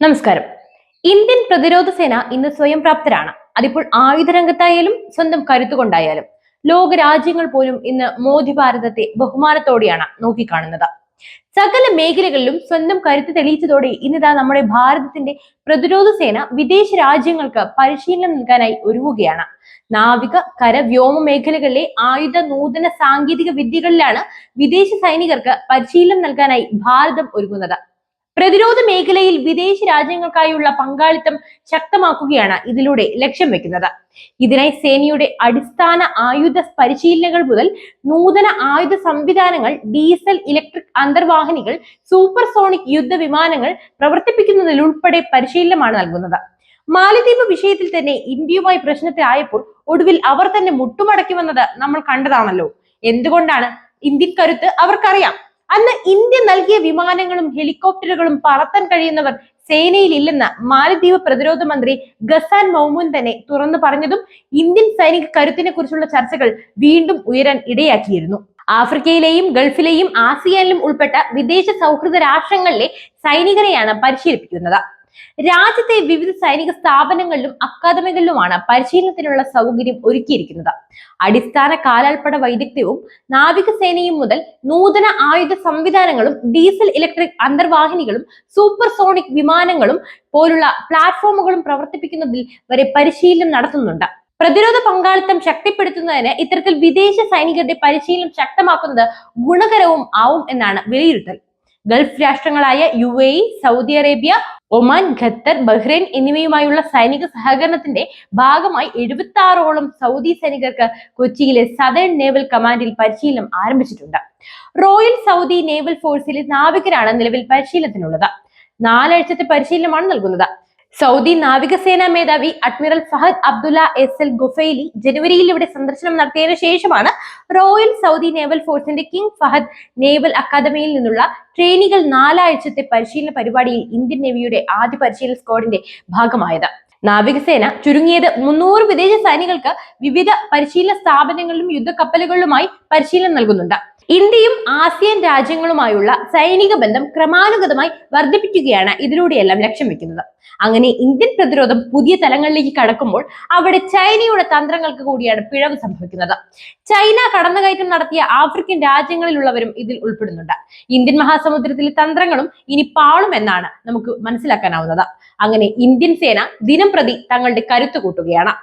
നമസ്കാരം. ഇന്ത്യൻ പ്രതിരോധ സേന ഇന്ന് സ്വയം പ്രാപ്തരാണ്. അതിപ്പോൾ ആയുധ രംഗത്തായാലും സ്വന്തം കരുത്തുകൊണ്ടായാലും. ലോക രാജ്യങ്ങൾ പോലും ഇന്ന് മോദി ഭാരതത്തെ ബഹുമാനത്തോടെയാണ് നോക്കിക്കാണുന്നത്. സകല മേഖലകളിലും സ്വന്തം കരുത്ത് തെളിയിച്ചതോടെ ഇന്നിതാ നമ്മുടെ ഭാരതത്തിന്റെ പ്രതിരോധ സേന വിദേശ രാജ്യങ്ങൾക്ക് പരിശീലനം നൽകാനായി ഒരുങ്ങുകയാണ്. നാവിക കര വ്യോമ മേഖലകളിലെ ആയുധ നൂതന സാങ്കേതിക വിദ്യകളിലാണ് വിദേശ സൈനികർക്ക് പരിശീലനം നൽകാനായി ഭാരതം ഒരുങ്ങുന്നത്. പ്രതിരോധ മേഖലയിൽ വിദേശ രാജ്യങ്ങൾക്കായുള്ള പങ്കാളിത്തം ശക്തമാക്കുകയാണ് ഇതിലൂടെ ലക്ഷ്യം വെക്കുന്നത്. ഇതിനായി സേനയുടെ അടിസ്ഥാന ആയുധ പരിശീലനങ്ങൾ മുതൽ നൂതന ആയുധ സംവിധാനങ്ങൾ ഡീസൽ ഇലക്ട്രിക് അന്തർവാഹിനികൾ സൂപ്പർസോണിക് യുദ്ധവിമാനങ്ങൾ പ്രവർത്തിപ്പിക്കുന്നതിലുൾപ്പെടെ പരിശീലനമാണ് നൽകുന്നത്. മാലദ്വീപ് വിഷയത്തിൽ തന്നെ ഇന്ത്യയുമായി പ്രശ്നത്തിലായപ്പോൾ ഒടുവിൽ അവർ തന്നെ മുട്ടുമടക്കി വന്നത് നമ്മൾ കണ്ടതാണല്ലോ. എന്തുകൊണ്ടാണ്? ഇന്ത്യൻ കരുത്ത് അവർക്കറിയാം. അന്ന് ഇന്ത്യ നൽകിയ വിമാനങ്ങളും ഹെലികോപ്റ്ററുകളും പറത്താൻ കഴിയുന്നവർ സേനയിൽ ഇല്ലെന്ന് മാലദ്വീപ് പ്രതിരോധ മന്ത്രി ഗസാൻ മൗമുൻ തന്നെ തുറന്നു പറഞ്ഞതും ഇന്ത്യൻ സൈനിക കരുത്തിനെ കുറിച്ചുള്ള ചർച്ചകൾ വീണ്ടും ഉയരാൻ ഇടയാക്കിയിരുന്നു. ആഫ്രിക്കയിലെയും ഗൾഫിലെയും ആസിയാനിലും ഉൾപ്പെട്ട വിദേശ സൗഹൃദ രാഷ്ട്രങ്ങളിലെ സൈനികരെയാണ് പരിശീലിപ്പിക്കുന്നത്. രാജ്യത്തെ വിവിധ സൈനിക സ്ഥാപനങ്ങളിലും അക്കാദമികളിലുമാണ് പരിശീലനത്തിനുള്ള സൗകര്യം ഒരുക്കിയിരിക്കുന്നത്. അടിസ്ഥാന കാലാൾപ്പട വൈദഗ്ധ്യവും നാവികസേനയും മുതൽ നൂതന ആയുധ സംവിധാനങ്ങളും ഡീസൽ ഇലക്ട്രിക് അന്തർവാഹിനികളും സൂപ്പർ സോണിക് വിമാനങ്ങളും പോലുള്ള പ്ലാറ്റ്ഫോമുകളും പ്രവർത്തിപ്പിക്കുന്നതിൽ വരെ പരിശീലനം നടത്തുന്നുണ്ട്. പ്രതിരോധ പങ്കാളിത്തം ശക്തിപ്പെടുത്തുന്നതിന് ഇത്തരത്തിൽ വിദേശ സൈനികരുടെ പരിശീലനം ശക്തമാക്കുന്നത് ഗുണകരവും ആവും എന്നാണ് വിലയിരുത്തൽ. Gulf രാഷ്ട്രങ്ങളായ U Saudi Arabia Oman Qatar Bahrain എന്നിവയുമായുള്ള സൈനിക സഹകരണത്തിന്റെ ഭാഗമായി എഴുപത്തി ആറോളം സൗദി സൈനികർക്ക് കൊച്ചിയിലെ സദേൺ നേവൽ കമാൻഡിൽ പരിശീലനം ആരംഭിച്ചിട്ടുണ്ട്. റോയൽ സൗദി നേവൽ ഫോഴ്സിലെ നാവികരാണ് നിലവിൽ പരിശീലനത്തിനുള്ളത്. നാലാഴ്ചത്തെ പരിശീലനമാണ് നൽകുന്നത്. സൗദി നാവികസേനാ മേധാവി admiral Fahad Abdullah S L Ghufaili ജനുവരിയിൽ ഇവിടെ സന്ദർശനം നടത്തിയതിനു ശേഷമാണ് റോയൽ സൗദി നേവൽ ഫോഴ്സിന്റെ കിങ് ഫഹദ് നേവൽ അക്കാദമിയിൽ നിന്നുള്ള ട്രെയിനികൾ നാലാഴ്ചത്തെ പരിശീലന പരിപാടിയിൽ ഇന്ത്യൻ നേവിയുടെ ആദ്യ പരിശീലന സ്ക്വാഡിന്റെ ഭാഗമായത്. നാവികസേന ചുരുങ്ങിയത് മുന്നൂറ് വിദേശ സൈനികർക്ക് വിവിധ പരിശീലന സ്ഥാപനങ്ങളിലും യുദ്ധക്കപ്പലുകളിലുമായി പരിശീലനം നൽകുന്നുണ്ട്. ഇന്ത്യയും ആസിയൻ രാജ്യങ്ങളുമായുള്ള സൈനിക ബന്ധം ക്രമാനുഗതമായി വർദ്ധിപ്പിക്കുകയാണ് ഇതിലൂടെയെല്ലാം ലക്ഷ്യം വെക്കുന്നത്. അങ്ങനെ ഇന്ത്യൻ പ്രതിരോധം പുതിയ തലങ്ങളിലേക്ക് കടക്കുമ്പോൾ അവിടെ ചൈനയുടെ തന്ത്രങ്ങൾക്ക് കൂടിയാണ് പിഴവ് സംഭവിക്കുന്നത്. ചൈന കടന്നുകയറ്റം നടത്തിയ ആഫ്രിക്കൻ രാജ്യങ്ങളിലുള്ളവരും ഇതിൽ ഉൾപ്പെടുന്നുണ്ട്. ഇന്ത്യൻ മഹാസമുദ്രത്തിലെ തന്ത്രങ്ങളും ഇനി പാളുമെന്നാണ് നമുക്ക് മനസ്സിലാക്കാനാവുന്നത്. അങ്ങനെ ഇന്ത്യൻ സേന ദിനം പ്രതി തങ്ങളുടെ കരുത്ത് കൂട്ടുകയാണ്.